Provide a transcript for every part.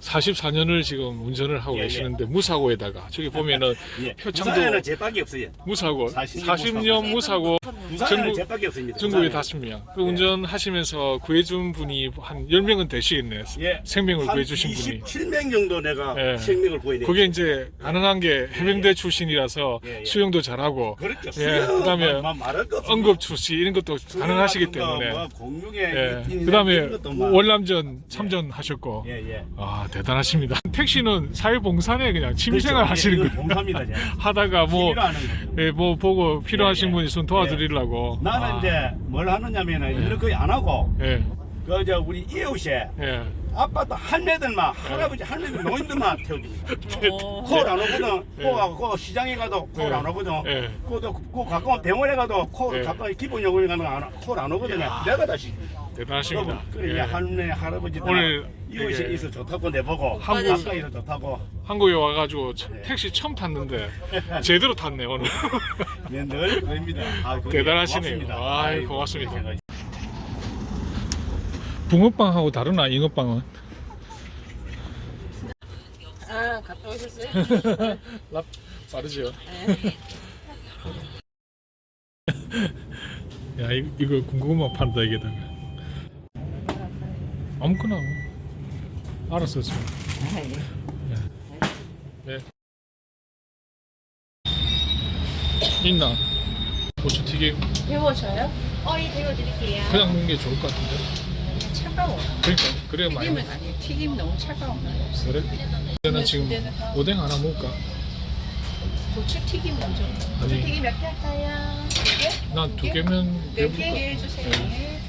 44년을 지금 운전을 하고 예, 예. 계시는데 무사고에다가 저기 보면은 예. 표창도 부산에는 제밖에 없어요. 무사고 40년 40년 무사고 부산에는 전국- 제밖에 없습니다. 전국에 부산에는. 명. 그 예. 운전하시면서 구해준 분이 한 10명은 되시겠네요. 예. 생명을 한 구해주신 분이. 27명 정도 내가 예. 생명을 구해내. 그게 이제 가능한 게 해병대 출신이라서 예, 예. 수영도 잘하고 그렇죠. 예, 그다음에 마- 말할 거 없습니다. 응급 출시 이런 것도 가능하시기 수영이라든가 때문에 뭐 공중에 예. 그다음에 월남전 참전하셨고 예, 예. 아 대단하십니다. 택시는 사회봉사네 그냥 취미생활 그렇죠. 하시는 예, 거예요. 봉사입니다. 하다가 뭐 취미로 하는 거죠. 예, 뭐 보고 필요하신 예, 예. 분이 있으면 도와드리려고. 나는 아, 이제 뭘 하느냐면은 일을 거의 안 하고 예, 그 이제 우리 이웃에 예. 아빠도 할매들만 할아버지 할매들 노인들만 태워줍니다. 어. 콜안 오거든. 예. 콜하고 그 시장에 가도 콜 예. 안 오거든. 예. 그도 그 가까운 병원에 가도 콜 예. 가까운 기본 요금에 가는 콜안 오거든요. 내가 다시 대단하십니다. 그래 예. 할매 할아버지 오늘 이웃이 되게 있어 좋다고 내보고 한국- 가까이서 좋다고 한국에 와가지고 차- 예. 택시 처음 탔는데 제대로 탔네 오늘. 네, 늘 그럽니다. 아, 그게 대단하시네요. 고맙습니다. 아이, 고맙습니다. 붕어빵하고 다르나 잉어빵은? 아, 갔다 오셨어요? 랍 빠르죠. 야 이, 이거 군고구마 판다 이게다가. 아무거나 뭐. 알았어 지금. 네. 있나? 고추 튀김 배워줘요? 어, 이 배워드릴게요. 그냥 먹는 게 좋을 것 같은데. 차가워. 그러니까 그래야 많이 튀김은 먹. 아니에요. 튀김 너무 차가운 거 없어. 그래? 나 지금 오뎅 하나 먹을까? 고추 튀김 먼저. 아니. 고추 튀김 몇 개 할까요? 두 개? 난 두 개면 네 개 배부를까? 해주세요. 네.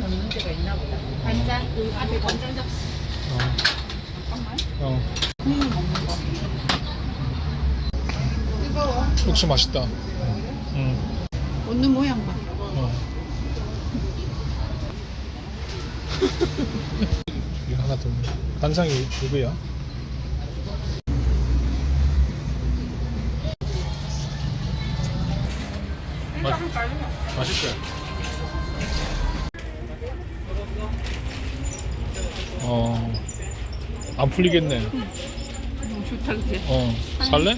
문제가 있나 보다. 간장, 그 앞에 간장 접시. 어. 잠깐만. 어. 국물 먹는 거. 뜨거워. 육수 맛있다. 응. 웃는 모양 봐. 이거 하나 더. 간장이 누구야? 맛, 맛있어요. 어, 안 풀리겠네. 너무 좋다, 그치? 어, 살래?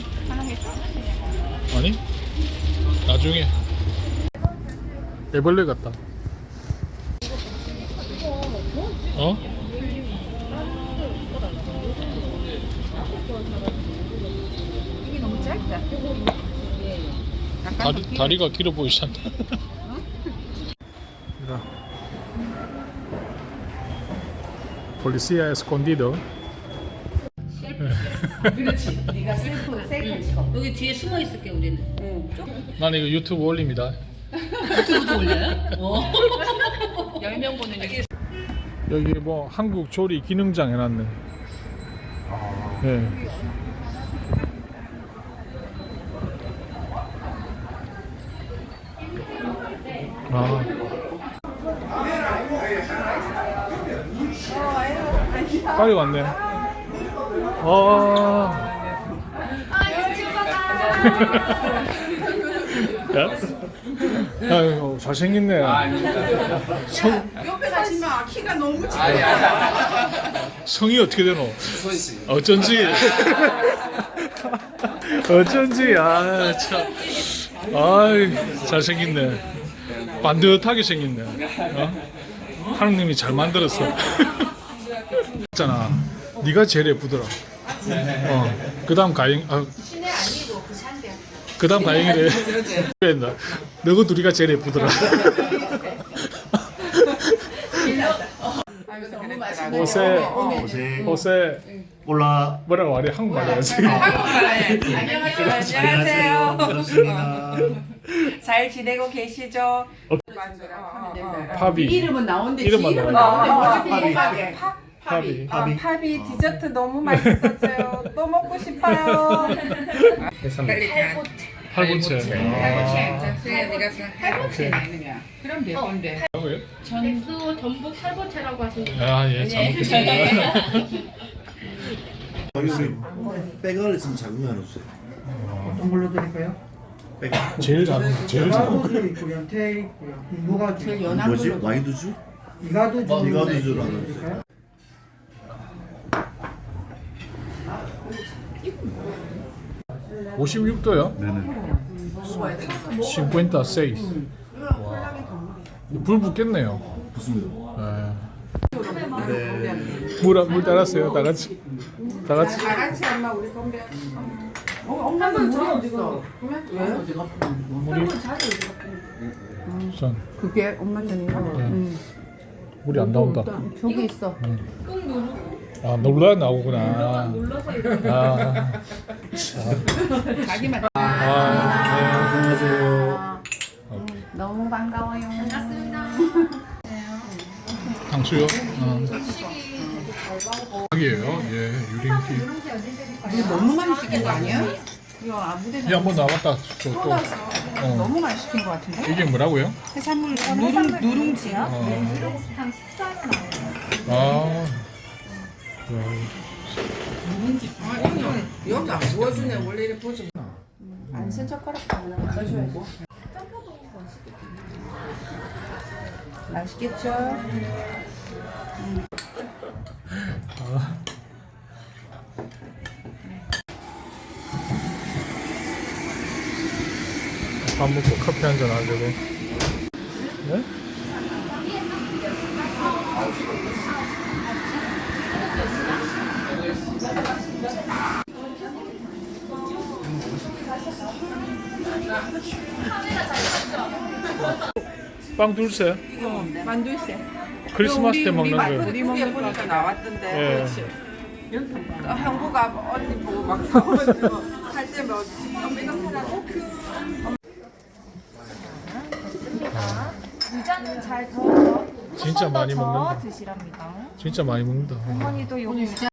아니? 나중에 애벌레 같다. 어? 이게 너무 짧다. 다리, 다리가 길어 보이잖아. Policía escondido. 그렇지. 네가 셀프, 셀프 찍어. 여기 뒤에 숨어 있을게 우리는. 나는 이거 유튜브 올립니다. 유튜브도 올려요? 어. 10명 보는 여기 여기 뭐 한국 조리 기능장 해놨네. 네. 아. 빨리 왔네. 아. 야, 아유, 잘생겼네. 성, 옆에 가시면 키가 너무 작아요. 성이 어떻게 되노? 어쩐지. 어쩐지, 아, 참. 아이, 잘생겼네. 반듯하게 생겼네. 어? 하느님이 잘 만들었어. 있잖아. 네가 제일 예쁘더라. 어. 그 다음 가영, 아, 그 다음 가영이래. 그랬나? 너가 둘이가 제일 예쁘더라. 호세, 고생 호세, 올라 뭐라고 말해? 한국말 해야지. 안녕하세요. 안녕하세요. 그렇습니다. 잘 지내고 계시죠? 파비. 이름은 나오는데 이름만 이름은 나와. 나오는데 파- 뭐지? 파- 파비. 아, 팝이 디저트 너무 맛있었어요. 또 먹고 싶어요. 팔보채. 네가 할보채 그냥. 그럼 돼, 건데. 아, 왜요? 전수 전북 살보채라고 하시면 아, 예, 잘 먹겠습니다. 백을 있으면 작은 거 하나 주세요. 어떤 걸로 드릴까요? 백. 제일 잘 먹, 제일 잘 먹. 가두주 있고요, 테 있고요, 무가주, 제일 연한 뭐지? 걸로. 와이드주? 이가두주로 하나 드릴까요? 56도요? 네네. 56 와. 불 붙겠네요. 좋습니다. 네. 물, 물 따랐어요, 다 같이. 다 같이. 다 같이 엄마 우리 건배. 어, 엄마는 물이 없어. 물이. 우선 그게 엄마 전이야. 네. 물이 안 나온다. 저기 있어. 아, 놀라 나오구나. 아, 참. 자기만. 아, 안녕하세요. 너무 반가워요. 반갑습니다. 네. 당수요? 어. 이에요 예, 유린기. 이게 너무 많이 시킨 거 아니야? 이거 아무데나 이 한번 나왔다. 저 또. 어. 너무 많이 시킨 거 같은데? 이게 뭐라고요? 해산물 누룽 누룽지야? 어. 아. 여기 안 구워주네 원래 이렇게 보지. 안쓴 젓가락 하나 넣어줘야지. 맛있겠죠? 밥 먹고 커피 한 잔 하려고. 네? 빵 둘세. 만두 있어요. 크리스마스 때 먹는 거. 우리 먹는 보니까 나왔던데. 예. 한국아 언니 보고 막 사가지고 살 때면 엄마가 사라고. 유자는 잘 더워서 진짜 많이 더 먹는다. 드시랍니다. 진짜 많이 먹는다. 어머니도 여기 유자